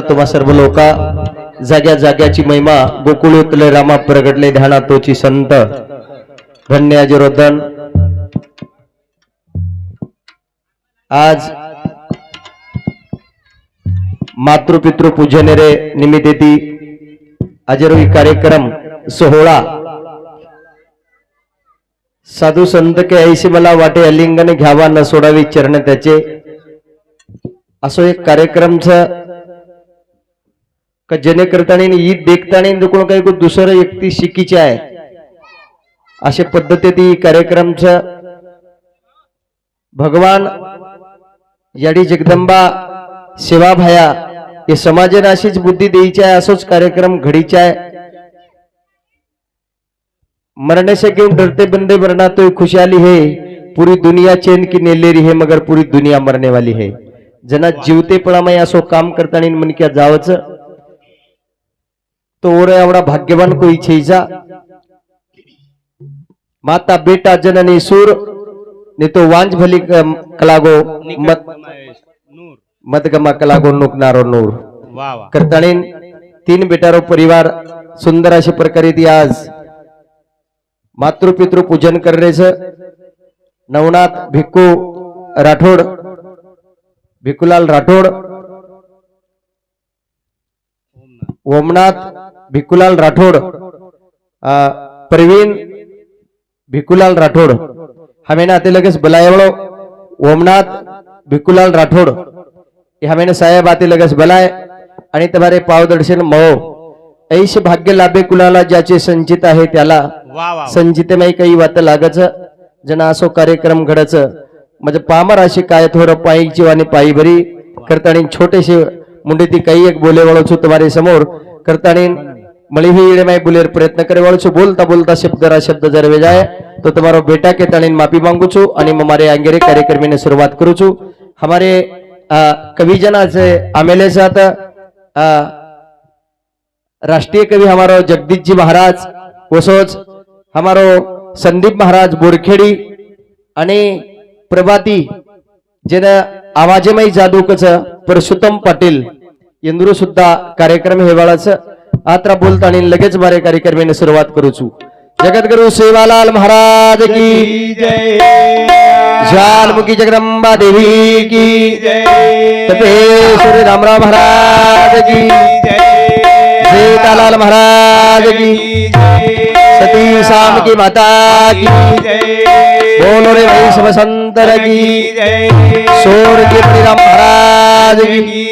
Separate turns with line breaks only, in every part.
तुम्हा सर्व लोका जाग्या जाग्याची महिमा गोकुळ उतले रामा प्रगटले ध्याना तोची संत. धन्य अजिरोधन आज मातृपितृ पूजनेरे निमित्ती अजरोही कार्यक्रम सोहळा. साधू संत के ऐशी मला वाटे अलिंगने घ्यावा न सोडावी चरण त्याचे. असो एक कार्यक्रमच का जेणेकरताना ईद देखताना कोण काही दुसरं व्यक्ती शिकीचे आहे? अशा पद्धती ती कार्यक्रमच भगवान याडी जगदंबा सेवा भाया हे समाजाने अशीच बुद्धी द्यायची आहे असोच कार्यक्रम घडीचा आहे. मरने से क्यों डरते बंदे मरना तो खुशहाली है. पूरी दुनिया चैन की नेलेरी है मगर पूरी दुनिया मरने वाली है. जना जीवतेपणामध्ये असो काम करताना मनक्या जावच. तो ओर एवढा भाग्यवान को इच्छेचा माता बेटा जननी सूर ने तो वांज भली कलागो मत
नूर
मदगमा कलागो नुकनारो नूर। करताळीन तीन बेटारो परिवार सुंदर अशा प्रकारे ती आज मातृपितृ पूजन करण्याचं नवनाथ भिक्कू राठोड भिक्कुलाल राठोड ओमनाथ भिक्कुलाल राठोड प्रवीण भिक्कुलाल राठोड. हमेने आते लगेच बोलायवळो ओमनाथ भिक्कुलाल राठोड. हमेने साहेब आते लगेच बोलाय आणि तुम्हारे पावदर्शन मळो ऐश भाग्य लाभे कुणाला ज्याचे संचित आहे त्याला.
वा
संचितमय काही वात लागच जना असो कार्यक्रम घडच. म्हणजे पामर अशी काय थोडं पायीची वाणी पायी भरी करताणी छोटेसे मुंडे ती काही एक बोले वळू तुम्हारे समोर करताणी मळीही येणे बोलेर प्रयत्न करे वळू बोलता बोलता शब्द रा शब्द जर जाय तो तुम्हारो बेटा के ताणीन माफी मांगू छू आणि हमारे आंगेरे कार्यक्रम ने शुरुआत करू छू हमारे अ, कवि जना से आमेले साथ अ, राष्ट्रीय कवि हमारो जगदीश जी महाराज वसोच हमारो संदीप महाराज बोरखेडी आणि प्रभाती जेनं आवाजमय जादूकच परशुतम पाटील इंद्रू सुद्धा कार्यक्रम हेवाळाच आत्रा बोलता आणि लगेच बारे कार्यक्रमाने सुरुवात करूचू. जगद्गुरु सेवालाल महाराज की
जय
ज्वालमुखी जगदंबा देवी की
जय
तपेश्वरी रामराव महाराज की सीतालाल महाराज की सती शाम की माता की बोलो रे भाई सब संतर की सोर की परिराम महाराज की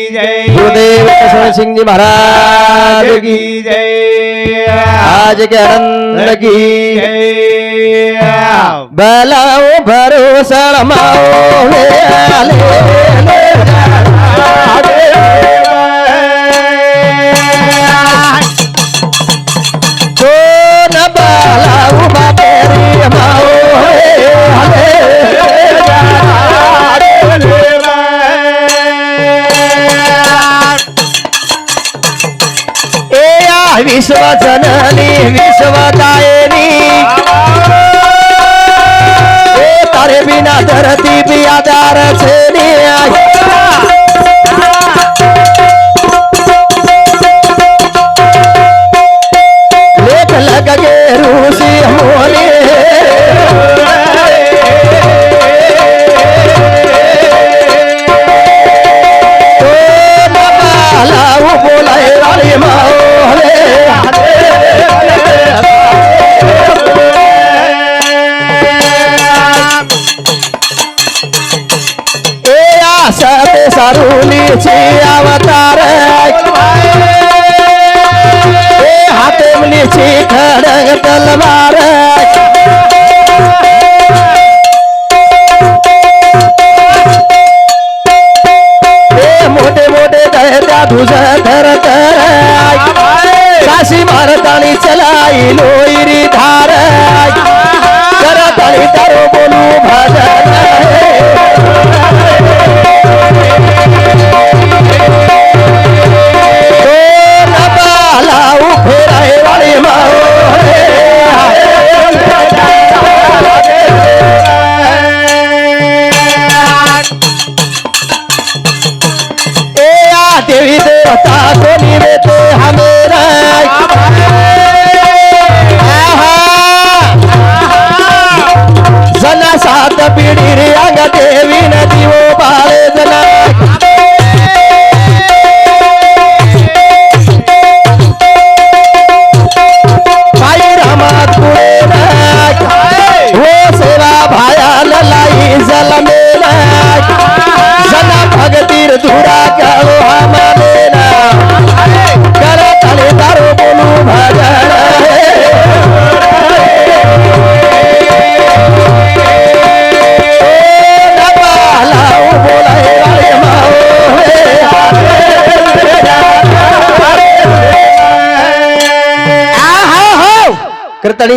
गुरुदेव कृष्ण सिंह जी महाराज की आज के आनंद की बलाओ भरोसा रमाओ ले आले ले या विश्वजननी विश्वदायिनी तारे बिना धरती भी दार छेनी सारुलीची अवतार ए हाते मुलीची खडग तलवार ए मोठे मोठे दहत्या तुझ धर कर काशी मारतानी चलाई लोय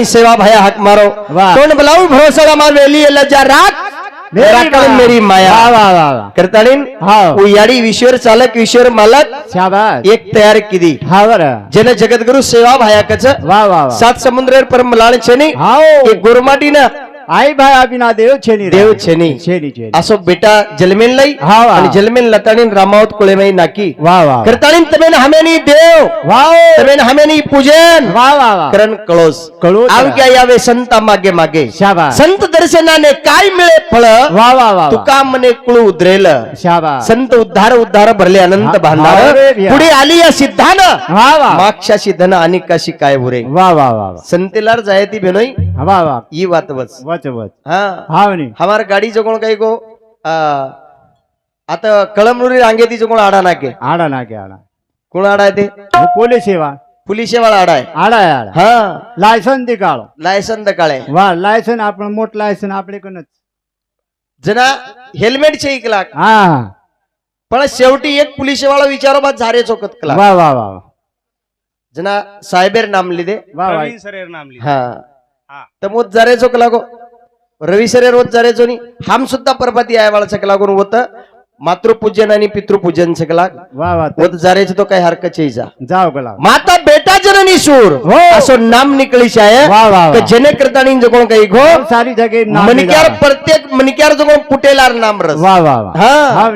કરતણી સેવા ભયા હાક મારો
વાહ.
કોણ બલાવું ભરોસા માં વેલી લજા રાખ
મેરી
રાખણ
માયા.
મેરી
વાહ
માયા
વાહ વાહ વાહ
કરતાણી
હા.
ઉયાડી વિશ્વર ચાલક વિશ્વર માલક
શાબાશ
એક તૈયાર કીધી
હા બરા
आई भाई अभिना
देव छेनी देव छेनी।
छेनी छेनी। असो बेटा
जलमेन लई
हा वा. आणि जलमेन लताणी रामावत
कोळेमाई नाकी। वाह
वा वा. करताळीन तमेन
हमेनी
देव। वाव तमेन
हमेनी पूजन। वा
वा वा।
करण
कळोस कळोस. आमक्या यावे संता मागे
मागे।
शाबास. संत दर्शनाने काय मिळे
फळ? वाह वाह वा
तुका मने कुळ उद्रेल।
शाबा
संत उद्धार उद्धार भरले अनंत
हा-
पुढे आली या सिद्धान।
वा वा।
मागशाशी धन आणि काय
उरे वाह वाह वाह वा.
संतेलार जायती
भेनोई। हवा
हवा.
वच वच
नी गाड़ी जोगोण काही गो आता कळमनुरी रांगेती चोकोण आडा नाके
आडा नाके आडा
कोण आडा आहे ते
पोलीस
सेवा पुलिसेवाला आडा आहे
आडा आहे आडा
हा लायसन ते
काळ लायसन काळे वा लायसन आपण मोठ लायसन
आपल्याकडनंच जना हेल्मेटचे एक लाख
हा
पण शेवटी एक पुलिसेवाला विचारो बाद झारे चौकत कला
वा वा वा
जना साहेबेर नाम लिदे
वा वा
प्रवीण नाम लिहिलं.
हा तर मग जरेचो लागो. रवी सरे रोज जरेचो नी हम सुद्धा परपाती आहे वाळा लागून होत मातृपूजन आणि पितृपूजन
सकलाग
होत जरेच तो काही हरकत चे
जा. गला.
माता बेटा जननी सूर.
हो.
असो नाम निकळी
शाय
जने करतानी जो कोण काही घो.
हो, सारी
जगे
मनिक्यार
प्रत्येक मनिक्यार जो कोण पुटेलार नाम रस.
वा वा
हा.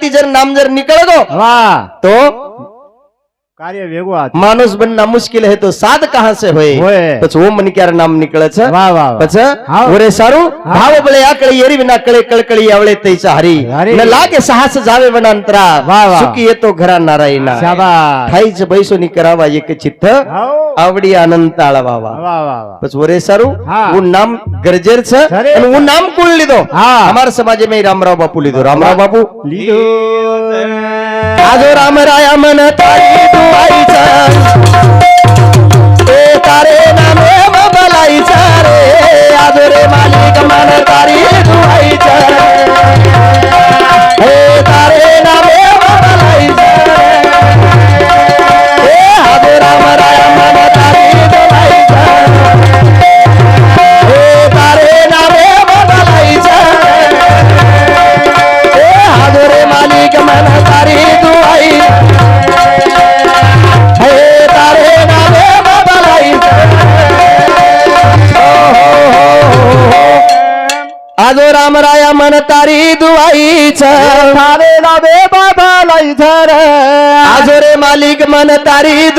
ती जर नाम जर निकळ गो
वा.
तो
कार्य वेगवान
मानुस बनना मुश्किल है तो साध कहाँ से होए
होए
पछ ओम मन क्यार नाम निकले
छ वाह वाह
पछ सारू भाव बळे आकळे येरी विना कळे कळकळी आवळे तैसा हरी. न लागे साहस जावे वनांतरा. सुखी येतो घरा नारायणा. ठाईच बैसोनी करावा एक चित्त. आवडी आनंद
ताळवावा
पछ ओरे सारू वो नाम गरजेर छ आणि वो नाम कोण लिदो. हमार समाज में रामराव बापू लिदो. रामराव बापू.
लिदो.
आजो राम राया मन ताई दुआईचा या मन तारी दुवाई मालिक मन तारी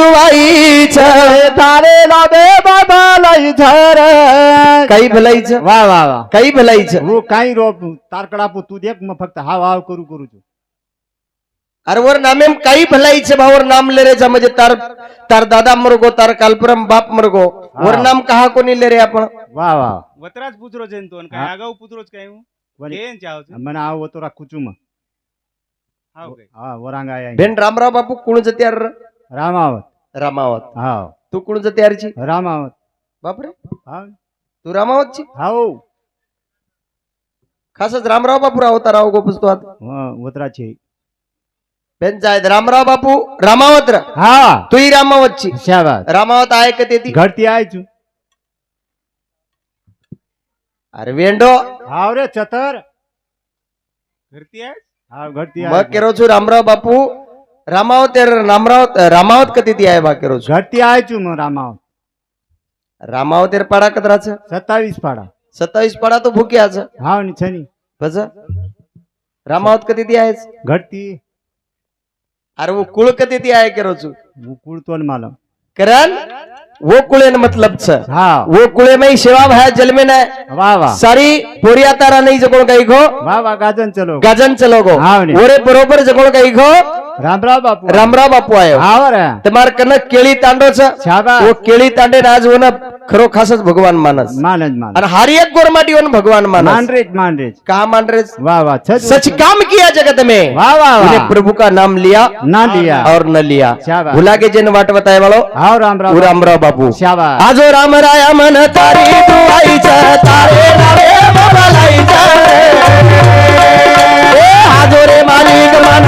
बाबा लाई झर
काही
वा वा वा.
काही
हो, काही रोप तारकडा तू मग फक्त करू करू तू.
अरे वर नामेम काही भलाईचे भावर नाम ले रे जा म्हणजे तार तार दादा मरगो तार कालपुरम बाप मृगो वर नाम कहा कोणी ले रे आपण?
वा
वा. वत्राच पुत्रोच येतो काय आगाऊ पुत्रोच काय કેમ ચાવ છો?
મને આવો તો રાખું છું માં. હા વરાંગ આયા
બેન રામરાવ બાપુ કુણ જત્યાર
રામાવત.
રામાવત.
હા.
તું કુણ જત્યાર છે?
રામાવત.
બાપરે?
હા.
તું રામાવત
છે?
હાઉ. ખાસ જ રામરાવ બાપુ રાવ તારા ગો પૂછતો હતો
હા વતરા છે.
બેન જાયદ રામરાવ બાપુ રામાવત
હા.
તું રામાવત છે?
શાબાશ.
રામાવત આય
કતે હતી ઘરતી
अरे वेंडो
हाव रे चतर
घरती
आहेस? घरती रामराव बापू रामावत ते रामराव रामावत कधी ती आहे बा केरो
घरती आहे चू मग रामाव
रामावत तेर पाडा कदराच?
सत्तावीस पाडा.
सत्तावीस पाडा तो भुकी आज.
हाव निछनी
बस. रामावत कधी ती आहेस?
घटती
अरे वो कुळ कधी ती आहे
केरोचू मुकुळ तो मालम
कारण? वो कुळे न मतलब छ।
हा।
वो कुळे में सेवा भया जल में न। सारी पोरिया तारा नहीं जगोण काही घो
वा वा गाजन चलो
गजन चलो गो
नी.
ओरे बरोबर जगोण काही घो
रामराव बापू
रामराव बापू
आहे.
ते मार्कन केळी तांडवच केळी तांडे आज होण खरो खासच
भगवान मानस.
मानज मान हरिय गोरमाटी होण भगवान मानस.
मानरेज मानरेज
का
मानरेज वा वा.
सच काम किया जगत में. वा
वा
वा. का नाम लिया
ना लिया.
और न लिया. भुला के जिन वाट बताए वालो?
हाँ रामराव
रामराव बापू. आज राम राय मन तारे आज रे मालिक मन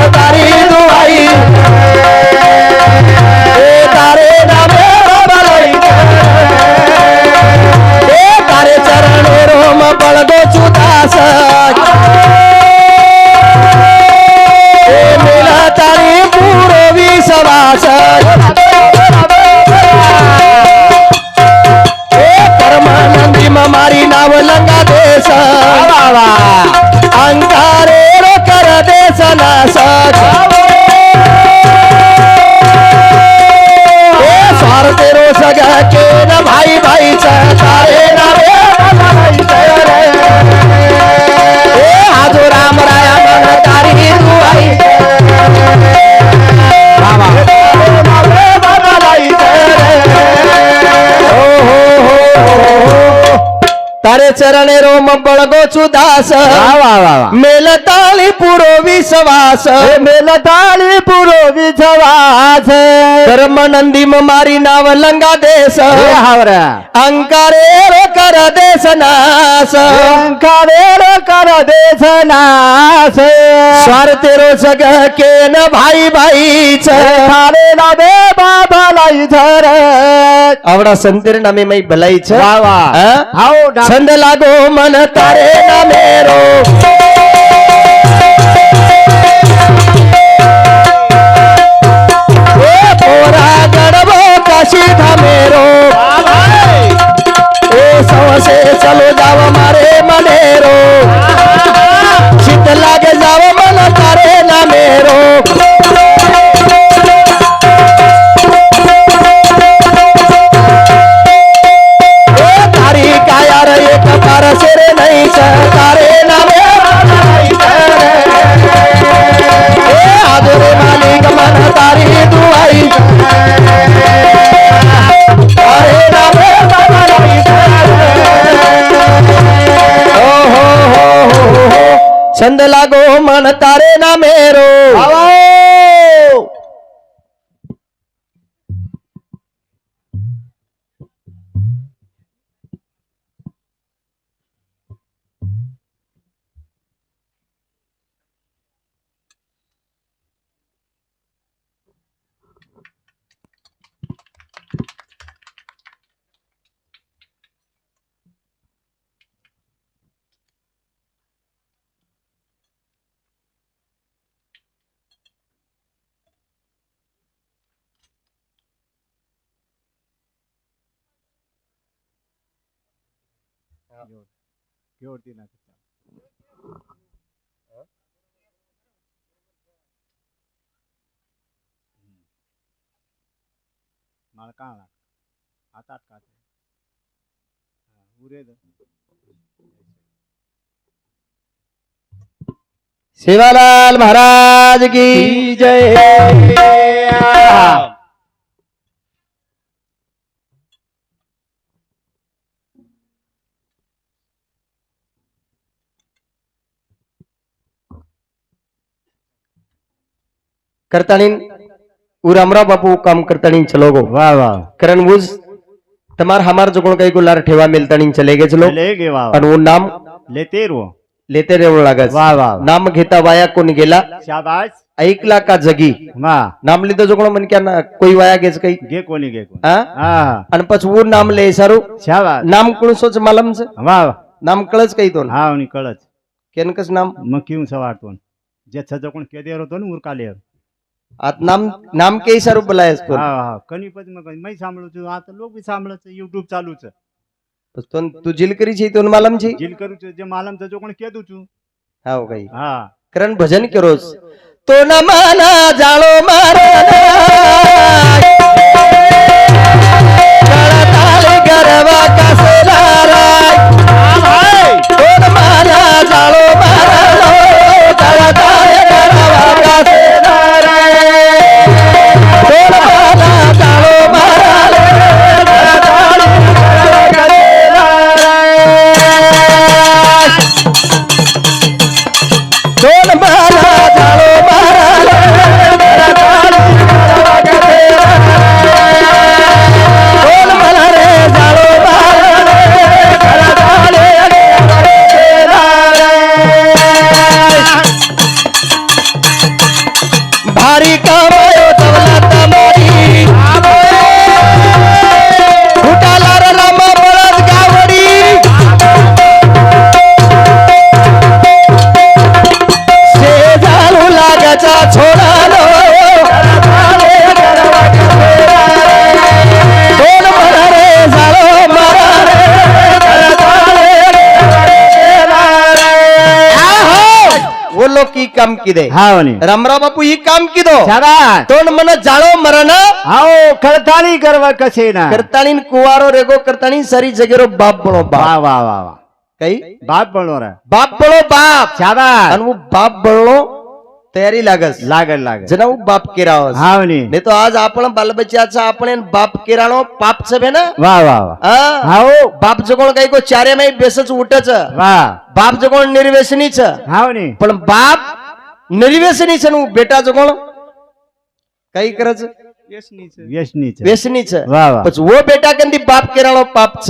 ચરણે રોમ બળગો છું દાસ
મેલ
તાળી પૂરો વિશ્વાસ
મેલ તાળી પૂરો વિશ્વાસ
ધર્મ નંદીમ મારી નાવ લંગા દેશ.
હાવરે.
અંકારે રો કર દેશ નાશ.
અંકારેરો કર દેશનાસ
સ્વાર્થે રો જગ કે ન ભાઈ ભાઈ છે.
થારે ના બે બાબા લઈ ધર.
આવડા સંતેર નામે મય ભલાઈ છે.
વાહ વાહ? આવો
છંદ લાગો મન તારે નામે રો. सीधा मेरो ए सवसे चलो जाव मारे मनेरो शीत लागे जाव मन तारे ना मेरो तारी काया रे एक पारसे रे नाही तारे 真的拉
过。घेवडती ना मला कळला हातात का उरे
सेवालाल महाराज की जय। કરતાણી ઉર અમરા બાપુ કામ કરતાણી ચલો ગો
वाह वाह
કરણ ઉજ તમાર હમાર જો કોણ કઈ ગુલાર ઠેવા મેલતાણી ચલે ગે ચલો
ले गे वाह
અને હું નામ
लेते रो
લેતે રહેવું લાગે છે.
वाह वाह
નામ घेता वाया कोण गेला
शाबाश
ऐकला का जगी
वाह
નામ લીધો જો કોણ મને ક્યાં ના- કોઈ વાયા ગે છે કઈ
गे कोणी गे कोणी
હા
હા
અને પછી હું નામ લે સારું
शाबाश
નામ કોણ સોચ માલમ છે
वाह
નામ કળજ કઈ તો
हा आणि कळच
કેન કસ નામ
मग किंवा सवारतो जे छजो कोण केदेर होतो ना उरकालेर
આ નામ
છે
જે માલમ છે
જો કોણ કીધું છું.
ભાઈ
હા.
કરણ ભજન કરો તો ના માના જાળો મારે वो लोग की काम किदे
हाव नी
रामराव बापू ही काम किदो
शाबास
तोंड मन जाळो मरण
हाव खळताळी करवा कसे ना
करताळीन कुवारो रेगो करताळीन सारी जगेरो बाप बनो
वा
बाप
वा वा वा
काही
बाप बनवर
बाप बनो बाप
शाबास
आणि वो बाप बनो तयारी लागस
लागल लागल
जना वो बाप केरावस
हाव नी
नाही तो आज आपण बालबच्चाचा आपण एन बाप केराणो पाप छबे ना
वा वा वा
आ?
हाव
बाप जगोण काही को चारे माही बेसच उठच
वा
बाप जगोण निर्व्यसनीचं
नु
बेटाचं कोण काही करायचं?
व्यसनीच.
व्यसनीच. वो
बेटा कंदी
बाप
केराळो पापच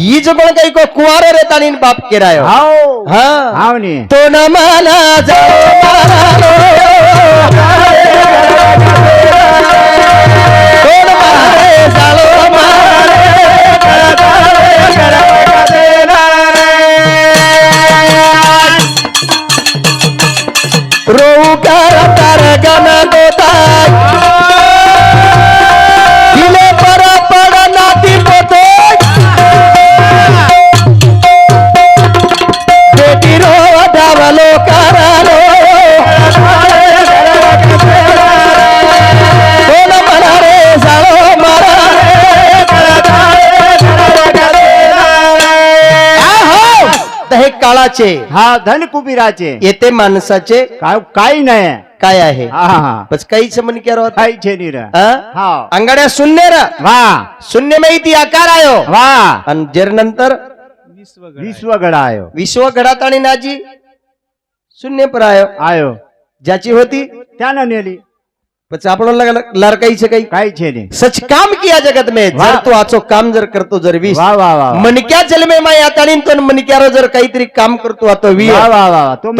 ई जगण काही को कुवार रे ताणी बाप
केराय
हाव.
हाव नी.
तो न माना हे काळाचे.
हा धन कुबीराचे.
येते माणसाचे
काय काही नाही.
काय आहे? बस काहीच मन केरो
काही छे नी रे. हा.
अंगाड्या शून्य र.
वा.
शून्य माहिती आकार आयो.
वा.
आणि जेर नंतर
विश्व
विश्वगड आयो.
विश्व घडात आणि नाजी शून्य पर आयो.
आयो.
ज्याची होती?
त्यानं नेली.
પછી આપણો
લારકાઈ છે
કઈ કાઈ છે નહીં સચ કામ
કિયા
જગત મે જર તો આછો કામ જર
કરતો જર વીસ વાહ
વાહ વાહ મનક્યા જલમે માં આતાણી તો મનક્યારો જર કાઈતરી કામ કરતો
આતો વી વાહ વાહ વાહ
તો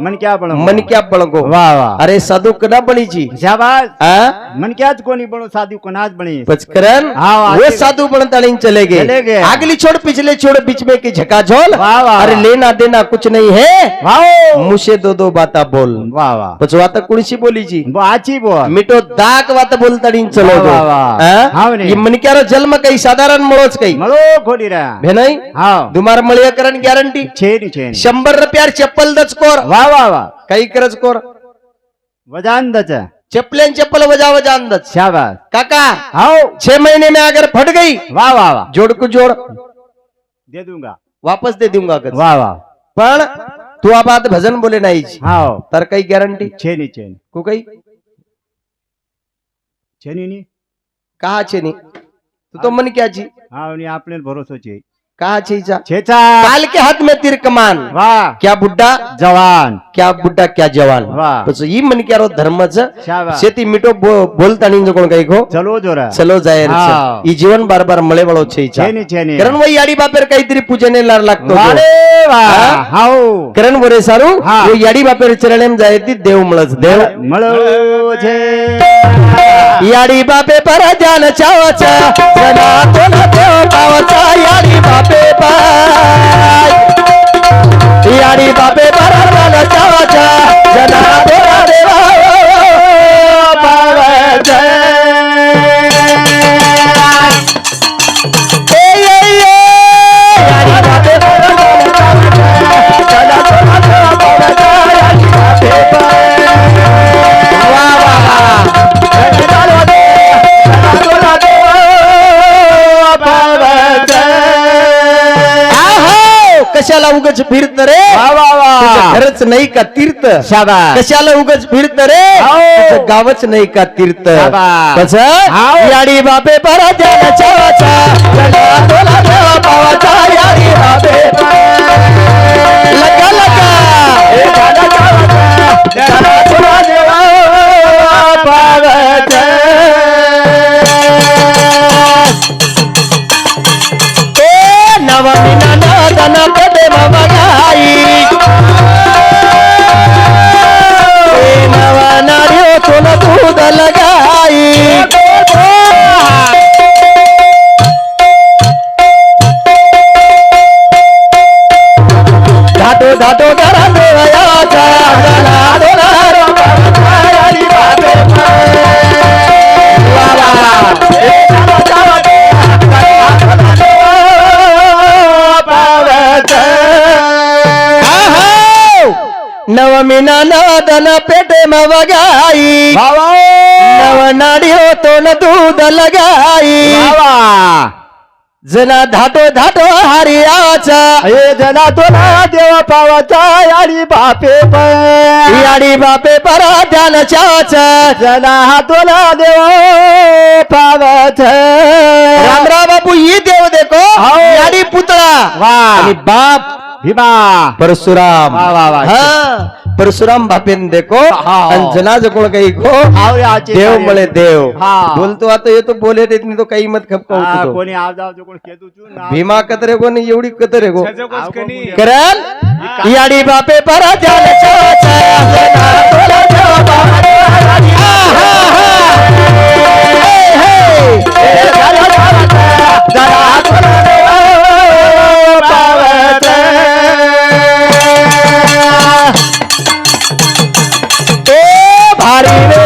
મનક્યા બળગો મનક્યા
બળગો વાહ
વાહ અરે
સાધુ કદા બની જી
શાબાશ
હા
મનક્યા જ કોની બણો સાધુ કોના જ
બની
પચકરન
હા
વે
સાધુ બણ તાણી ચલે
ગયે ચલે
ગયે આગલી છોડ પિછલે છોડ બીચ મે કે
ઝકાઝોલ વાહ
વાહ
અરે
લેના દેના કુછ નહીં હે
વાહ
મુશે દો દો બાતા બોલ
વાહ વાહ
પછી વાત કુણસી બોલી જી
આચી બોલ
मिठो దాక वात బుల్తడించలేదు మనికారో జన్మ కై సాధాरण
मळोच काही मळो
खोडीरा
भेनाई
दुमार मळियाकरण गॅरंटी शंभर रुपयार चप्पल दच कोर
वा वा वा
काही करच कोर
वजान दच
चप्पलेन चप्पल वजा वजा अंदच
शाबाश
काका
हाव
छे महीने में अगर फट गई
वा वा वा
जोड़ को जोड़
दे दूंगा
वापस दे दूंगा कर
वा वाह
पण तू आबाद भजन बोले नाही
हाव
तर काही गॅरंटी
छेनी छेनी
को काही
छेनी
कहा छेनी? तू तो मन क्या जी
हाँ आपने भरोसा चाहिए
कहा चीजा
छेचा.
काल के हाथ में तीर कमान.
वाह
क्या बुड्ढा?
जवान.
क्या बुड्ढा क्या जवान.
वाह ये
मन क्या रो धर्म छेती मिटो बो, बोलता नहीं
जो कौन
कही को. चलो
जो
रहा चलो जाए ये जीवन बार बार मले वालो
छे
करण वही याड़ी बापेर कई
तेरी पूजे
ने
लार
लगतो करण बोरे
सारू
वो याड़ी बापेर चरण में जाए देव. मलस
देव मलो
याडी बापे पर जान चावचा जना तो न देव पावचा याडी बापे पर याडी बापे पर जान चावचा जना तो न देव उगच फिरत रे? घरच नाही का तीर्थ? कशाला उगच फिरत रे. तुझं गावच नाही का तीर्थ. कसं. याडी बापे परा ध्यानाच्या दोला पावत नवमीना नादन पेटे मवगाई नव नाडी होतो न दूध लगाई. जना धाटो धाटो हरियाचा.
हे जना तुला देवा पावाचा याडी बापे
याडी बापे परा ध्यानच्याच
जना तुला देवा पावत
रामराव बापू ही देव देखो. याडी पुतळा.
वा.
आणि बाप
भीमा
परशुराम
वा, वा, वा.
हा परशुराम बापेन देखो
हाव.
आणि जनाज कोण काही गो
आवयाचे
देव
कार्य.
मळे देव
हा.
बोलतो आता येतो बोले देत नाही तो काही मत खपका
हा,
तो.
कोणी आज जाऊ कोण केतू चू ना
भीमा कतरे कोण एवढी कतरे गो करल याडी बापे परा तोला देवा. हा, हा, हा. हे, हे. हे, तोला ए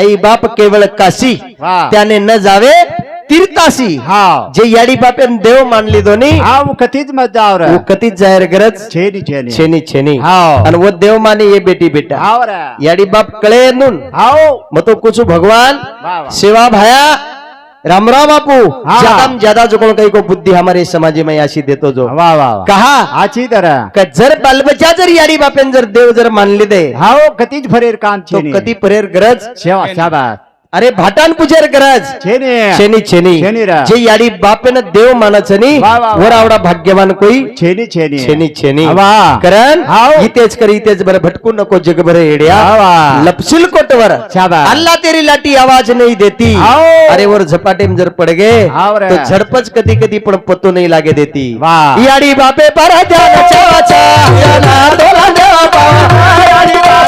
आई बाप केवळ काशी. त्याने न जावे तीर्थाशी
हा.
जे याडी बापे देव मानली दोन्ही
हा वो कथीच मत जाव रे
वो कतीच जाहीर गरज.
छेनी छेनी.
छेनी छेनी.
हाव.
आणि वो देव माने ये बेटी बेटा.
हाव
याडी बाप कळे नून.
हाव.
मग तो कुछ भगवान। सेवा भाया रामराव बापू.
हाँ।
ज्यादा जो कोण काही को बुद्धी हमारे समाज में ऐसी देतो जो.
वाह वाह
कहा?
आची तरह.
का जर बालबच्चा जर याडी बापेन जर देव जर मानले दे.
हाव कथीच फरेर काम
तो कधी परेर गरज.
शेवा शाबास.
अरे भाटान पुजेर गरज
छेनी
छेनी छेनी
छेनी रा.
जे याडी बापेन देव मानाचनी
वाह, वाह, वाह.
वर आवडा भाग्यवान कोई
छेनी छेनी
छेनी छेनी
वाह.
करण
हाव.
इथेच कर इथेच बरं भटकू नको जगभर येड्या
वाह.
लपशील कोटवर
शाबास.
अल्लाह तेरी लाठी आवाज नहीं देती
हाव.
अरे वर झपाटेम जर पड गे
हाव रे.
तो झडपच कधी कधी पण पत्तो नाही लागे देती
वाह.
याडी बापे पर ध्यान चाचा याला तोला देवा पावा याडी बापे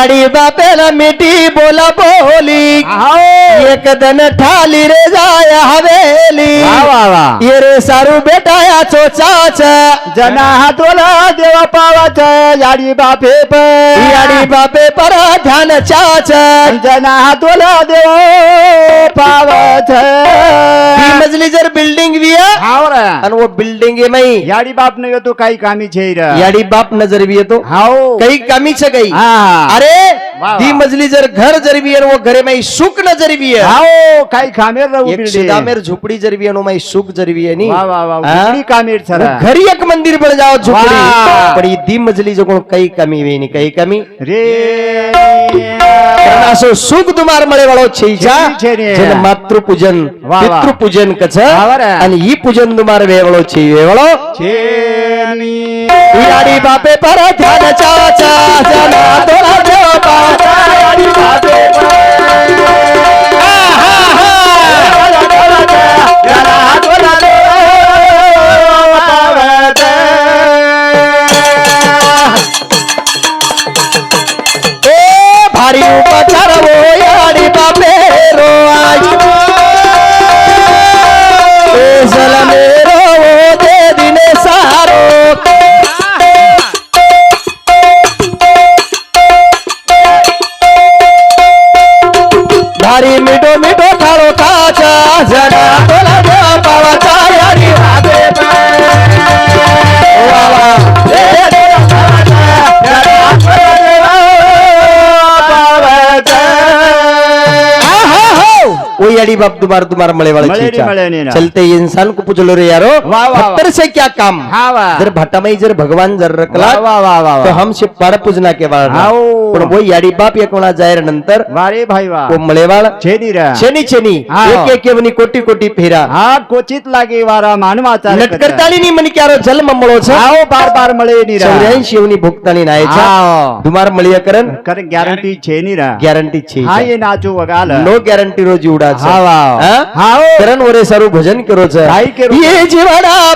याडी बापेला मिठी बोला बोली एक दन ठाली रे जाय हवेली. ये रे सारू बेटाया चोचाच.
जना हातोला देवा पावाचा. याडी बापे पण
याडी बापे पर ध्यान चाच.
जना हातोला देवा पावाच.
ही मजली जर बिल्डिंग विया आणि वो बिल्डिंग आहे माई.
याडी बाप न येतो काही कामी छे रे
याडी बाप नजर भी येतो
हाव
काही कामीच काही.
हा.
अरे
आहे
दी मजली जर घर जरी वो घरे माई सुख न
जरवी बियन
आओ काही खामेर राहू बिल्डिंग दामेर झोपडी जरी
सुख
जरी बियन वा कामेर छरा एक मंदिर पण जाओ झोपडी. दी मजली जो कई कमी वेनी कई कमी. रे. असो सुख तुम्हार मळे वाळो मातृ पूजन मातृपूजन पितृपूजन कच. आणि ही पूजन तुम्हार वे वालो वेवळो छेनी यारी बापे पर ध्यान चाचा जना तोरा जो पाचा यारी बापे
पर मलयाली
बाप
दुबार दुबार मळेवाळ
चलते इंसान को पुजलो रे यारो भट्टर से क्या काम जर भट्टामाई जर भगवान जर रखला तो हमसे पार पूजना के वाळ पण वो याडी बाप एकोणा जाहीर नंतर
वारे भाई
वा
तो मळेवाळ
छेनी छेनी
छेनी
एक एक केवनी कोटी कोटी फेरा
हा कोचित लागे वारा मानवाचा
नटकरताली नी मन क्यारो जन्म मळोचा
आओ बार बार मळे नी रा
84 येवनी भुक्तानी
नायचा
दुमार मळिया करन
कर
गॅरंटी छेनी रा गॅरंटी छे
हा
ये नाचो वगाल नो गॅरंटी रोजी उडाचा करण वरे सारू भजन करो ये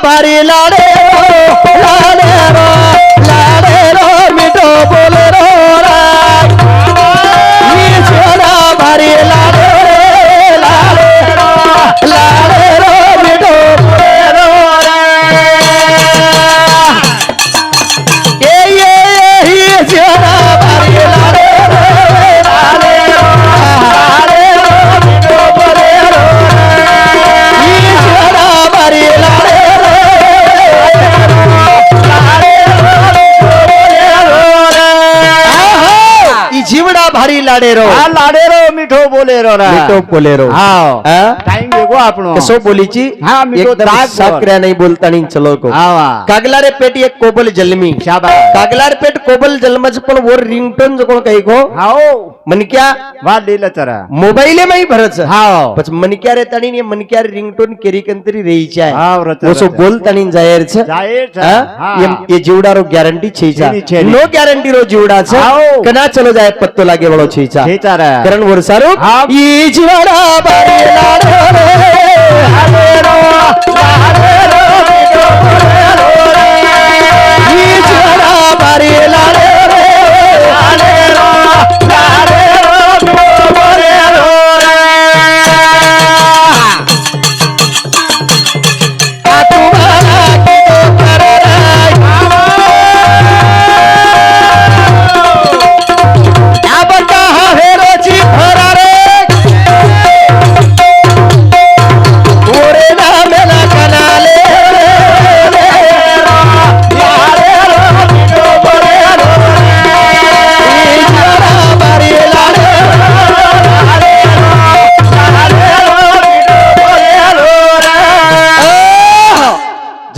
भारी लाडे लाडे लाडे मिठो बोले જીવડા ભારી લાડે રો
હા લાડેરો મીઠો બોલેરો રા
મીઠો બોલેરો
હા
હા
ટાઈમ વેગો આપણો
કસો બોલી છી
હા, મીઠો
એકદમ
દાગ બોલ.
સાકર્યા નહીં બોલતા નહીં ચલો કો
આવા
કાગલારે પેટી એક કોબલ જલમી
શાબાશ
કાગલાર પેટ કોબલ જલમજ પણ ઓર રિંગટોન જો કોણ કહી કો
હાઓ
મનક્યા
વા લીલા ચરા
મોબાઈલે માં ભરત છે
હાઓ
પછી મનક્યારે તણી ને મનક્યારે રિંગટોન કેરી કંતરી રહી છે
હાવ રચા
ઓછો
રચા.
બોલતા નહીં જાહેર છે
જાહેર છે
હા?
હા
એમ એ જીવડારો ગેરંટી છે જા.
એની છે ની.
નો ગેરંટી રો જીવડા છે
આવો.
કના ચલો જાય પત્તો લાગે વાળો છે જા.
ખેચા રા
કરણ વરસારું
હા.
ઈ જીવડા બારી લાડો રે હાડેરો, લાડેરો,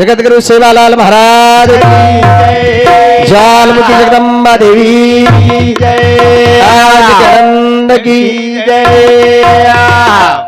जगद्गुरु सेवालाल महाराज जालमुखी जगदंबा देवी जय। आज
जय।